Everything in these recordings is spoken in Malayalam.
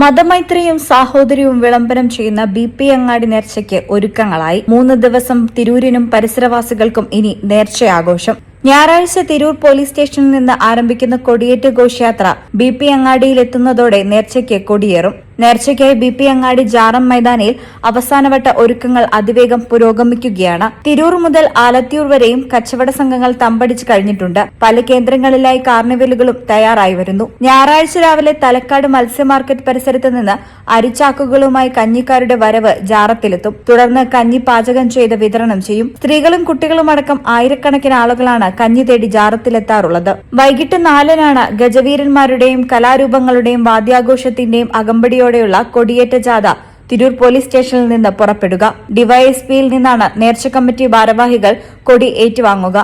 മതമൈത്രിയും സാഹോദര്യവും വിളംബരം ചെയ്യുന്ന ബി പി അങ്ങാടി നേർച്ചയ്ക്ക് ഒരുക്കങ്ങളായി. മൂന്ന് ദിവസം തിരൂരിനും പരിസരവാസികൾക്കും ഇനി നേർച്ചയാഘോഷം. ഞായറാഴ്ച തിരൂർ പോലീസ് സ്റ്റേഷനിൽ നിന്ന് ആരംഭിക്കുന്ന കൊടിയേറ്റ് ഘോഷയാത്ര ബി പി അങ്ങാടിയിലെത്തുന്നതോടെ നേർച്ചയ്ക്ക് കൊടിയേറും. നേർച്ചയ്ക്കായി ബി പി അങ്ങാടി ജാറം മൈതാനിയിൽ അവസാനവട്ട ഒരുക്കങ്ങൾ അതിവേഗം പുരോഗമിക്കുകയാണ്. തിരൂർ മുതൽ ആലത്തിയൂർ വരെയും കച്ചവട സംഘങ്ങൾ തമ്പടിച്ച് കഴിഞ്ഞിട്ടുണ്ട്. പല കേന്ദ്രങ്ങളിലായി കാർണിവലുകളും തയ്യാറായി വരുന്നു. ഞായറാഴ്ച രാവിലെ തലക്കാട് മത്സ്യ മാർക്കറ്റ് പരിസരത്ത് നിന്ന് അരിച്ചാക്കുകളുമായി കഞ്ഞിക്കാരുടെ വരവ് ജാറത്തിലെത്തും. തുടർന്ന് കഞ്ഞി പാചകം ചെയ്ത് വിതരണം ചെയ്യും. സ്ത്രീകളും കുട്ടികളും അടക്കം ആയിരക്കണക്കിന് ആളുകളാണ് കഞ്ഞി തേടി ജാറത്തിലെത്താറുള്ളത്. വൈകിട്ട് നാലിനാണ് ഗജവീരന്മാരുടെയും കലാരൂപങ്ങളുടെയും വാദ്യാഘോഷത്തിന്റെയും അകമ്പടിയോടെയുള്ള കൊടിയേറ്റ ജാഥ തിരൂർ പോലീസ് സ്റ്റേഷനിൽ നിന്ന് പുറപ്പെടുക. ഡിവൈഎസ്പിയിൽ നിന്നാണ് നേർച്ച കമ്മിറ്റി ഭാരവാഹികൾ കൊടി ഏറ്റുവാങ്ങുക.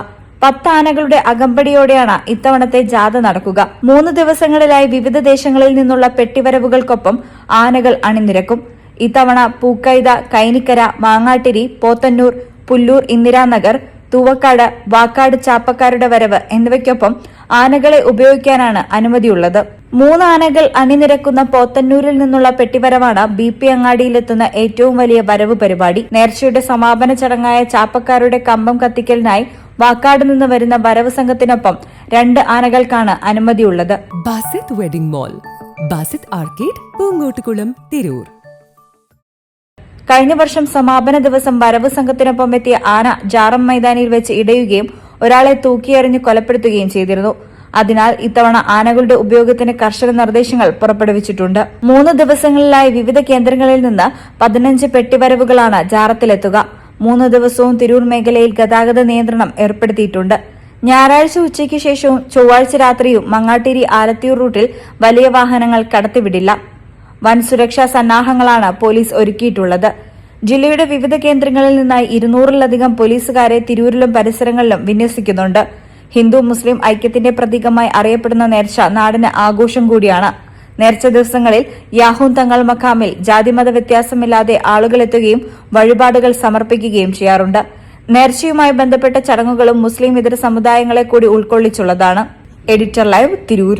പത്ത് ആനകളുടെ അകമ്പടിയോടെയാണ് ഇത്തവണത്തെ ജാഥ നടക്കുക. മൂന്ന് ദിവസങ്ങളിലായി വിവിധ ദേശങ്ങളിൽ നിന്നുള്ള പെട്ടിവരവുകൾക്കൊപ്പം ആനകൾ അണിനിരക്കും. ഇത്തവണ പൂക്കൈത കൈനിക്കര മാങ്ങാട്ടിരി പോത്തന്നൂർ പുല്ലൂർ ഇന്ദിരാനഗർ തൂവക്കാട് വാക്കാട് ചാപ്പക്കാരുടെ വരവ് എന്നിവയ്ക്കൊപ്പം ആനകളെ ഉപയോഗിക്കാനാണ് അനുമതിയുള്ളത്. മൂന്ന് ആനകൾ അണിനിരക്കുന്ന പോത്തന്നൂരിൽ നിന്നുള്ള പെട്ടിവരവാണ് ബി പി അങ്ങാടിയിലെത്തുന്ന ഏറ്റവും വലിയ വരവ് പരിപാടി. നേർച്ചയുടെ സമാപന ചടങ്ങായ ചാപ്പക്കാരുടെ കമ്പം കത്തിക്കലിനായി വാക്കാട് നിന്ന് വരുന്ന വരവ് സംഘത്തിനൊപ്പം രണ്ട് ആനകൾക്കാണ് അനുമതിയുള്ളത്. Basith wedding mall Basith arcade Poongottukulam Tirur. കഴിഞ്ഞ വർഷം സമാപന ദിവസം വരവ് സംഘത്തിനൊപ്പം എത്തിയ ആന ജാറം മൈതാനിയിൽ വെച്ച് ഇടയുകയും ഒരാളെ തൂക്കിയെറിഞ്ഞ് കൊലപ്പെടുത്തുകയും ചെയ്തിരുന്നു. അതിനാൽ ഇത്തവണ ആനകളുടെ ഉപയോഗത്തിന് കർശന നിർദ്ദേശങ്ങൾ പുറപ്പെടുവിച്ചിട്ടുണ്ട്. മൂന്ന് ദിവസങ്ങളിലായി വിവിധ കേന്ദ്രങ്ങളിൽ നിന്ന് പതിനഞ്ച് പെട്ടിവരവുകളാണ് ജാറത്തിലെത്തുക. മൂന്ന് ദിവസവും തിരൂർ മേഖലയിൽ ഗതാഗത നിയന്ത്രണം ഏർപ്പെടുത്തിയിട്ടുണ്ട്. ഞായറാഴ്ച ഉച്ചയ്ക്ക് ശേഷവും ചൊവ്വാഴ്ച രാത്രിയും മങ്ങാട്ടിരി ആലത്തിയൂർ റൂട്ടിൽ വലിയ വാഹനങ്ങൾ കടത്തിവിടില്ല. വൻ സുരക്ഷാ സന്നാഹങ്ങളാണ് പോലീസ് ഒരുക്കിയിട്ടുള്ളത്. ജില്ലയുടെ വിവിധ കേന്ദ്രങ്ങളിൽ നിന്നായി ഇരുന്നൂറിലധികം പോലീസുകാരെ തിരൂരിലും പരിസരങ്ങളിലും വിന്യസിക്കുന്നുണ്ട്. ഹിന്ദു മുസ്ലിം ഐക്യത്തിന്റെ പ്രതീകമായി അറിയപ്പെടുന്ന നേർച്ച നാടിന് ആഘോഷം കൂടിയാണ്. നേർച്ച ദിവസങ്ങളിൽ യാഹൂൻ തങ്ങൾ മഖാമിൽ ജാതിമത വ്യത്യാസമില്ലാതെ ആളുകളെത്തുകയും വഴിപാടുകൾ സമർപ്പിക്കുകയും ചെയ്യാറുണ്ട്. നേർച്ചയുമായി ബന്ധപ്പെട്ട ചടങ്ങുകളും മുസ്ലിം ഇതര സമുദായങ്ങളെ കൂടി ഉൾക്കൊള്ളിച്ചുള്ളതാണ്. Editor live Tirur.